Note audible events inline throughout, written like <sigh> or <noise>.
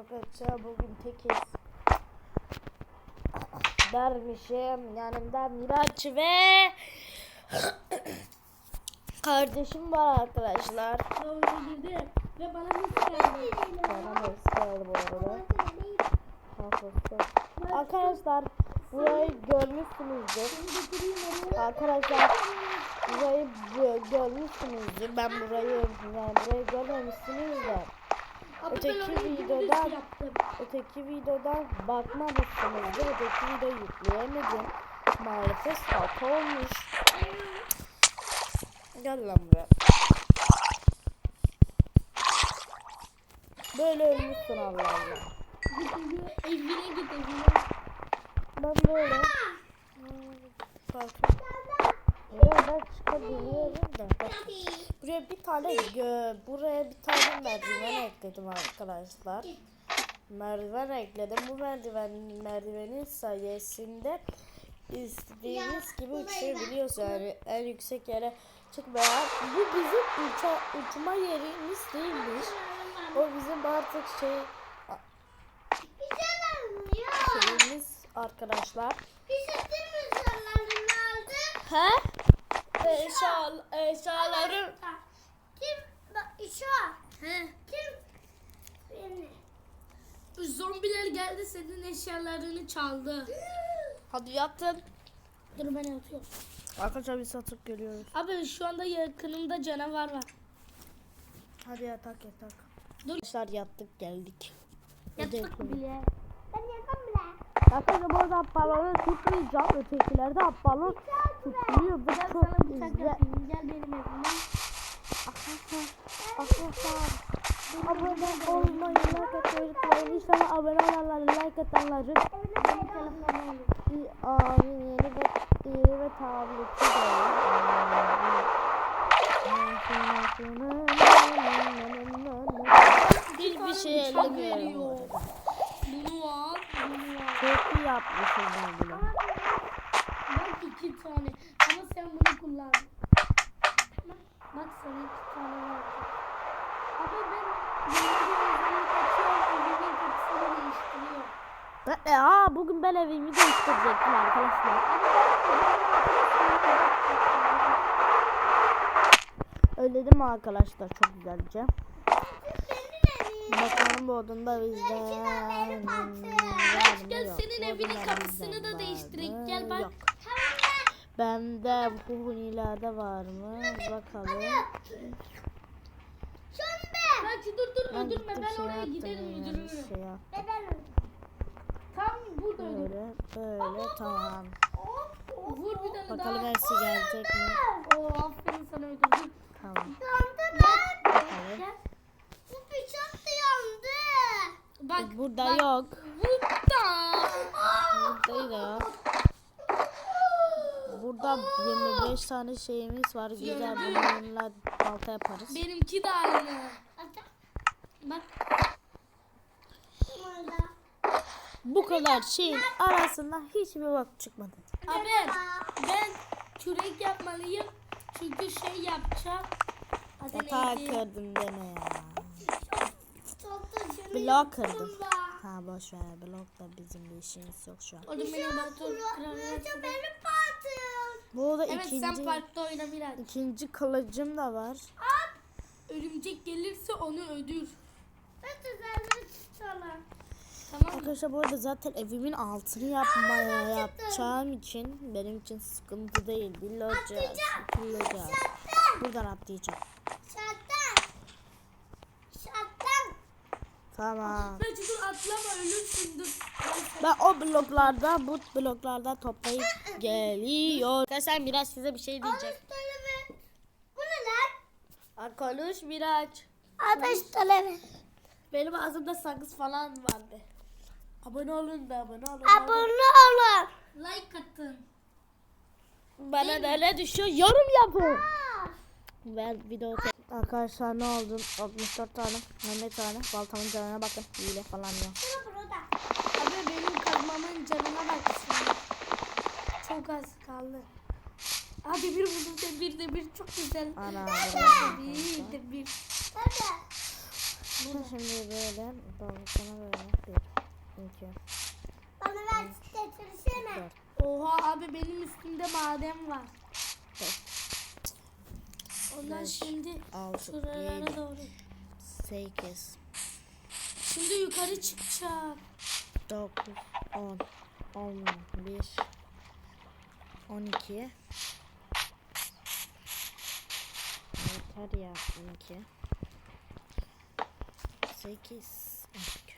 Arkadaşlar bugün tekiz. Dermişim yanımda Miraç ve kardeşim var arkadaşlar. Havuza girdi ve bana bir geldi. Bana da ısrarlı bu arada. Arkadaşlar burayı görmüşsünüzdür. Arkadaşlar burayı gö- görmüşsünüzdür. Ben burayı yani burayı görmemişsiniz de. Abi Öteki ben orayı videoda- dümdüz yaptım. Öteki videodan bakmamışsınızdır. Öteki videoyu yükleyemedim. Maalesef salta olmuş. Gel lan buraya. Böyle ölmüşsün Allah Allah. Evine git evine. Ben böyle. Farklı. Ben çıkabiliyorum da. Bak, Buraya bir tane buraya bir tane merdiven ekledim arkadaşlar. Merdiven ekledim. Bu merdiven merdivenin sayesinde istediğiniz gibi uçabiliyoruz yani en yüksek yere çıkmaya. Bu bizim uça, uçma yerimiz değilmiş. O bizim artık şey şeyimiz arkadaşlar. He? Eşya, eşyalarım Zombiler geldi senin eşyalarını çaldı. <gasps> Hadi yatın. Dur ben yatıyorum. Arkadaşlar biz satıp geliyoruz. Abi şu anda yakınımda canavar var. Hadi yatak yatak. Dur. Arkadaşlar yattık geldik. Yattık bile. Arkadaşlar bu arada balonu tutmayacağım. Ötekilerde balon tutuluyor. Bu çok güzel. Gel benim evime. Arkadaşlar. Arkadaşlar. Abone olmayı, like atmayı unutmayın. İnşallah abone olanları, like atanları iyi, amin yeni ve yeni ve tableti de Hiçbir şey ellemiyorum. veriyor. Bunu al. Bunu al. Yapmışım ben bunu. Bak iki tane. Ama sen bunu kullan. Bak sana iki tane var. Abi ben yemin ederim kaçıyorum. Evimin kapısını değiştiriyor. Ben, e, aa, bugün ben evimi değiştirecektim arkadaşlar. Öyle değil mi arkadaşlar çok güzelce. Bakalım bu odunda bizden. Aç gel senin evinin kapısını da değiştirek. Gel bak. Yok. Bende bu hunilerde var mı? Bakalım. Aç dur dur Ben öldürme. Ben şey oraya giderim öldürürüm. Şey Tam burada öldür. Böyle böyle tamam. Vur bir tane Bakalım daha. hepsi gelecek mi? Oo aferin sana öldürdüm. Tamam. Gel. Bak. Burada bak. yok. Burada. Buradaydı ya. Burada 25 tane şeyimiz var. Güzel bunlarla balta yaparız. Benimki de aynı. Bak. Bu kadar şeyin arasında hiçbir bak çıkmadı. Abi ben kürek yapmalıyım. Çünkü şey yapacağım. Yatağı kırdım deme ya. Blok kırdım. Ha boş ver blok da bizim bir işimiz yok şu an. Orada benim baton kraliyeti. Bu da Evet sen ikinci parkta oyna biraz. ikinci kılıcım da var. Örümcek gelirse onu öldür. Tamam? Arkadaşlar bu arada zaten evimin altını yapmaya yapacağım için benim için sıkıntı değil. Bileceğiz. Bileceğiz. Buradan atlayacağım. Tamam. Bence dur atlama ölürsün dur. Ben o bloklarda bu bloklarda toplayıp geliyor. Arkadaşlar Miraç size bir şey diyecek. Aa, Konuş Miraç. Benim ağzımda sakız falan vardı. Abone olun da abone olun. olun. Like atın. Bana neler düşüyor yorum yapın. Ben video Arkadaşlar ne oldu? 64 tane, 20 tane. Baltamın canına bakın. Hile falan yok. Abi benim kazmamın canına bak. Çok az kaldı. Abi bir buldum de bir de bir çok güzel. Ana. Bir de bir. Şimdi böyle balkona böyle bir, iki, Bana ver getirsene. dört, Oha abi benim üstümde maden var. beş, Ondan Beş, şimdi altı, şuralara yedi. doğru. sekiz, Şimdi yukarı çıkacağım. dokuz, on, on bir, on iki. Yeter ya on iki. Sekiz, on iki.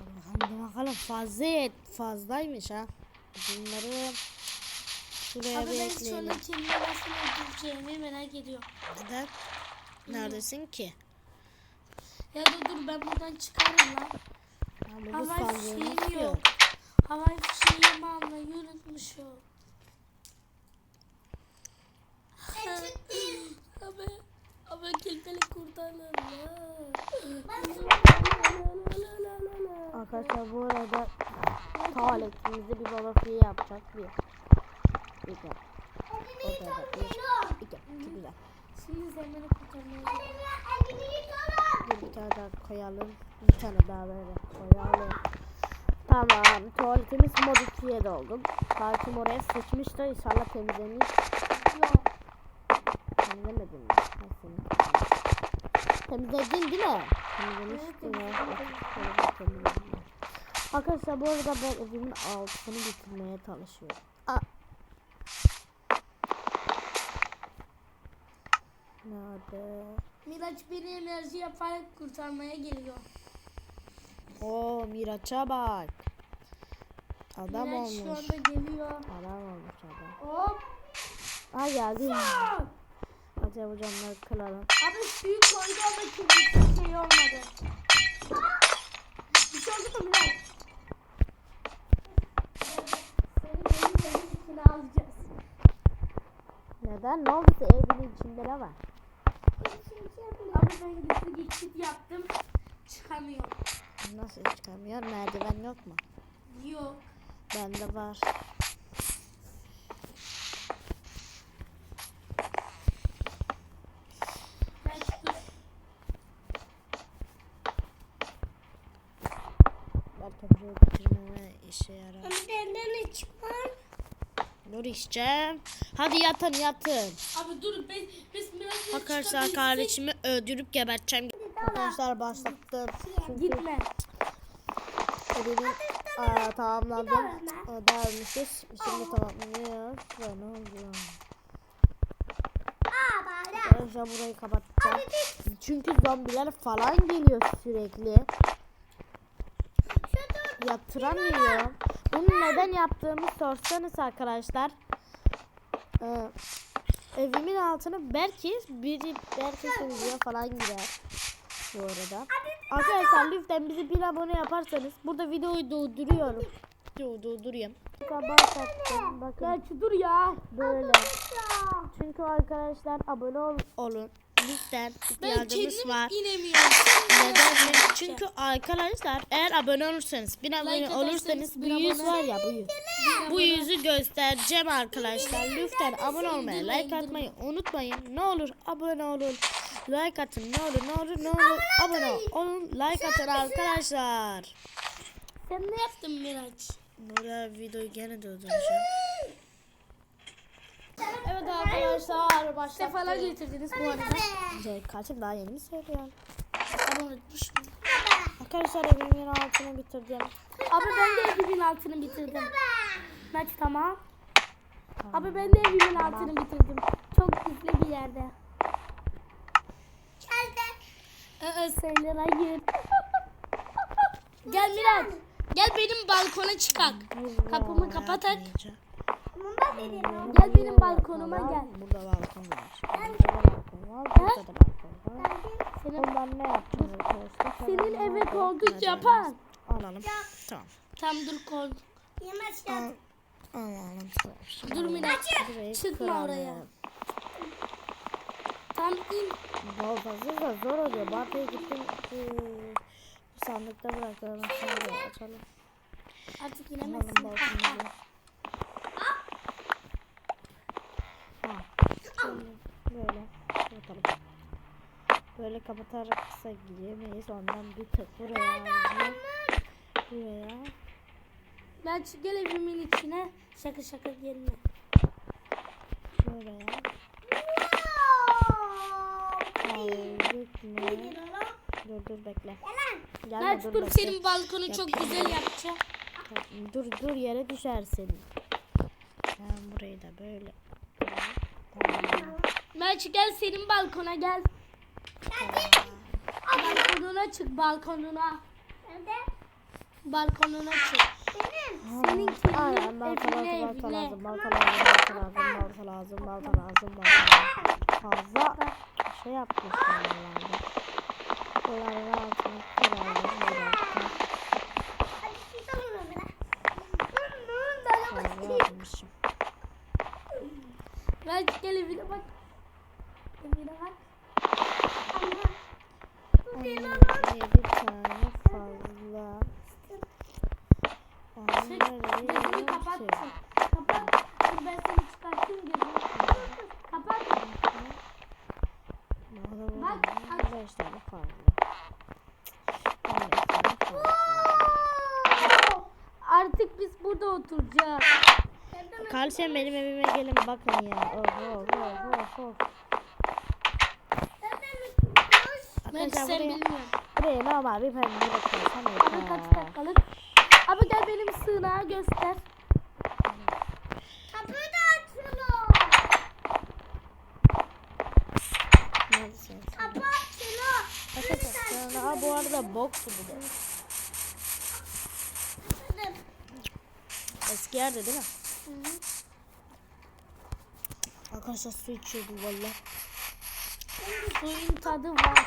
Allah'ım bakalım fazla fazlaymış ha. Bunları şuraya Abi ben sonra ekleyelim. kendimi nasıl öldüreceğimi merak ediyorum. Neden? Neredesin ki? Ya da dur ben buradan çıkarım lan. Ha, burada Havai sandığımız fişeğim yok. yok. Havai fişeğimi almayı unutmuşum. Abi, <laughs> abi kendini kurtarın. <laughs> Arkadaşlar bu arada tuvaletimizi bir balafiye yapacak bir. İki. O da bir. İki. Çok güzel. Şimdi beni kurtarmaya. Bir, tane daha koyalım. Bir tane daha böyle koyalım. Tamam. Tuvaletimiz mod 2'ye doldu. Hakim oraya sıçmıştı. İnşallah temizlemiş. Yok. Temizlemedin mi? Temizledin değil mi? Temizlemiştin ya. Temizledim. Arkadaşlar bu arada ben evimin altını bitirmeye çalışıyorum. Aa. Nerede? Miraç beni enerji yaparak kurtarmaya geliyor. Oo Miraç'a bak. Adam Miraç şu olmuş. anda geliyor. Adam olmuş adam. Hop. Aa geldi. Hadi bu camları kıralım. Abi suyu koydu ama kimse şey olmadı. Bir şey oldu mu Miraç? Neden? Ne oldu? Evin içinde ne var? Ben gizli geçit yaptım. Çıkamıyor. Nasıl çıkamıyor? Merdiven yok mu? Yok. Bende var. Ben buraya bitirmeme işe yarar. Benden çıkmam. Dur içeceğim. Hadi yatın yatın. Abi dur Miraç'la Arkadaşlar kardeşimi öldürüp geberteceğim. Arkadaşlar başlattım. Çünkü Gitme. ödevimi aa, tamamladım. Ödermişiz. Şimdi tamamlıyoruz. Ve ne oldu? Arkadaşlar burayı kapatacağım. Çünkü zombiler falan geliyor sürekli. Yatıramıyorum. Bunu neden yaptığımı sorsanız arkadaşlar. Ee, evimin altına belki biri belki video falan girer. Bu arada. Arkadaşlar lütfen bizi bir abone yaparsanız burada videoyu durduruyorum. Dur durduruyorum. Bakın Ya dur ya. böyle. Çünkü arkadaşlar abone ol- olun. Lütfen Ben ihtiyacımız kendim var. inemiyorum. Neden? Çünkü arkadaşlar eğer abone olursanız, bin abone Like olursanız bu bir yüz var ya bu yüz. Bu yüzü göstereceğim arkadaşlar. Lütfen abone olmayı, like atmayı unutmayın. Ne olur abone olun. Like atın. Ne olur ne olur ne olur. Abone olun. Like atın arkadaşlar. Sen ne yaptın Miraç? Burada videoyu gene durduracağım. Evet arkadaşlar başladık. Sefalar getirdiniz bu arada. Şey, kaçım daha yeni mi söylüyorum? Ama unutmuşum. Arkadaşlar evimin altını bitirdim. Abi ben de evimin altını bitirdim. Miraç tamam. Abi ben de evimin altını bitirdim. Çok gizli bir yerde. Ee, söyler hayır. Gel Miraç. Gel benim balkona çıkak. Kapımı kapatak. Dedim. Gel benim balkonuma gel. Burada balkon var. Burada balkon var. Burada da balkon var. Senin, Ondan ne yapacağız arkadaşlar? senin eve Hadi yapan. Alalım. Tamam. Tam dur kol. Yemez Al. ya. Alalım. Dur burayı Çıkma oraya. Tam in. Fazla da zor oluyor. Bakıya gittim. ee, Bu sandıkta bırakalım. Şimdi açalım. Artık inemezsin. balkonumuzu. Ha. Şimdi böyle bakalım. Böyle kapatarak kısa gidemeyiz. Ondan bir tık buraya alacağım. Buraya. Lan gel evimin içine. Şaka şaka gelme. Buraya. Aldık mı? Dur dur bekle. Gelme Lan dur dur bekle. senin balkonu çok güzel yapacağım. Dur dur yere düşersin. Ben burayı da böyle. Melçi gel senin balkona gel. Balkonuna çık balkonuna. Balkonuna çık. Benim. Aynen balta evine, lazım, evine. lazım, balta lazım, balta lazım, balta lazım, balta lazım, balta lazım. Fazla şey yapmışlar herhalde. Tutalım onu. Bunun da Fazla yapmışım. Melçi gel evine bak. Evine bak. Ay, bir tane fazla. Onu Gözünü kapat. Kapat. Dur ben seni. Kapat. Bak, beş tane fazla. Artık biz burada oturacağız. Kardeşim benim evime gelin bakın ya. Oh oh oh oh oh. Ben Arkadaşlar sen buraya, buraya normal bir pencere koysam Abi kaç yeter. dakikalık? Abi gel benim sığınağı göster. Kapıyı da açılıyor. Neredesin? Kapı açılıyor. Arkadaşlar sonra bu arada box bu da. Eski yerde değil mi? Arkadaşlar su içiyordum valla. Suyun tadı var.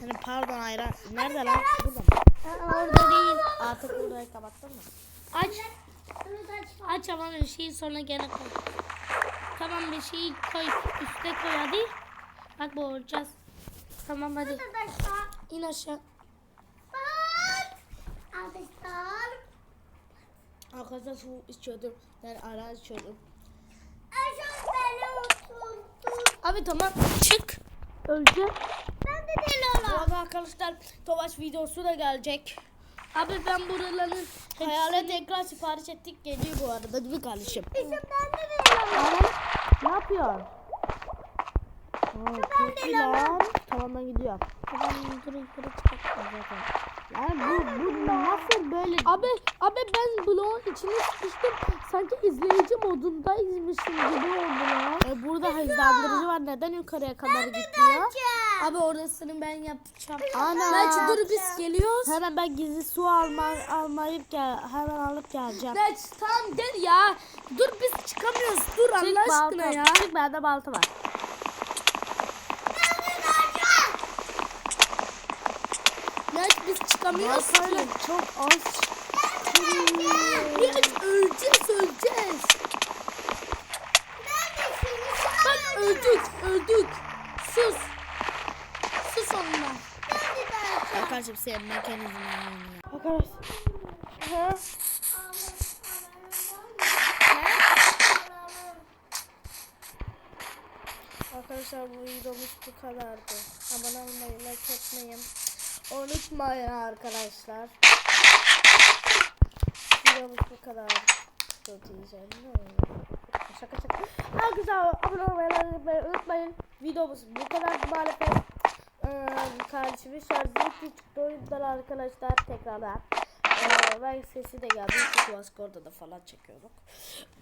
Yani pardon ayran. Nerede lan? Burada mı? Orada değil. Artık burayı kapattın mı? Aç. Aç ama bir şeyi sonra gene koy. Tamam bir şeyi koy. Üste koy hadi. Bak boğulacağız. Tamam hadi. İn aşağı. Arkadaşlar. Arkadaşlar su içiyordum. Yani ayran içiyordum. Abi tamam çık. Öleceğim. Ben de deli Bu arada arkadaşlar Tobaş videosu da gelecek. Abi ben buraların Hayalet ekran sipariş ettik geliyor bu arada değil mi kardeşim? İşte ben de. Ne yapıyorsun? Aa, çok iyi lan. Tamam ben gidiyorum. Tamam dur yukarı çık. Zaten. Yani bu, bu nasıl böyle? Abi abi ben bloğun içine sıkıştım. Sanki izleyici modundaymışım gibi oldu ya. E, burada hızlandırıcı var. Neden yukarıya kadar gitmiyor? Abi orasını ben yapacağım. Ana. Belki dur biz geliyoruz. Hemen ben gizli su alma, almayıp gel, hemen alıp geleceğim. Geç tamam gel ya. Dur biz çıkamıyoruz. Dur Allah aşkına balta. ya. Çık bende balta var. Baltayla ki. çok az. Geç öleceğiz öleceğiz. Bak öldük öldük. Sus. Sus onunla. Arkadaşlar senin mekanizma Arkadaşlar. Ha? Arkadaşlar bu videomuz bu kadardı. Abone olmayı, like atmayı unutmayın arkadaşlar. Videomuz bu kadar. Diyeceğim. Şaka şaka. Arkadaşlar abone olmayı, unutmayın. Videomuz bu kadar maalesef. Ee, kardeşimin şarjı küçük oyundan arkadaşlar tekrardan. Ee, ben sesi de geldi. Çünkü Vasco'da da falan çekiyorduk.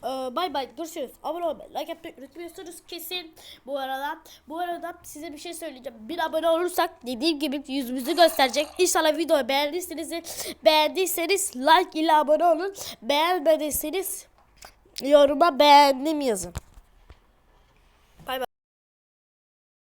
Ee, bay bay görüşürüz. Abone olmayı, like yapmayı unutmuyorsunuz kesin. Bu arada bu arada size bir şey söyleyeceğim. Bir abone olursak dediğim gibi yüzümüzü gösterecek. İnşallah videoyu beğendiyseniz beğendiyseniz like ile abone olun. Beğenmediyseniz yoruma beğendim yazın.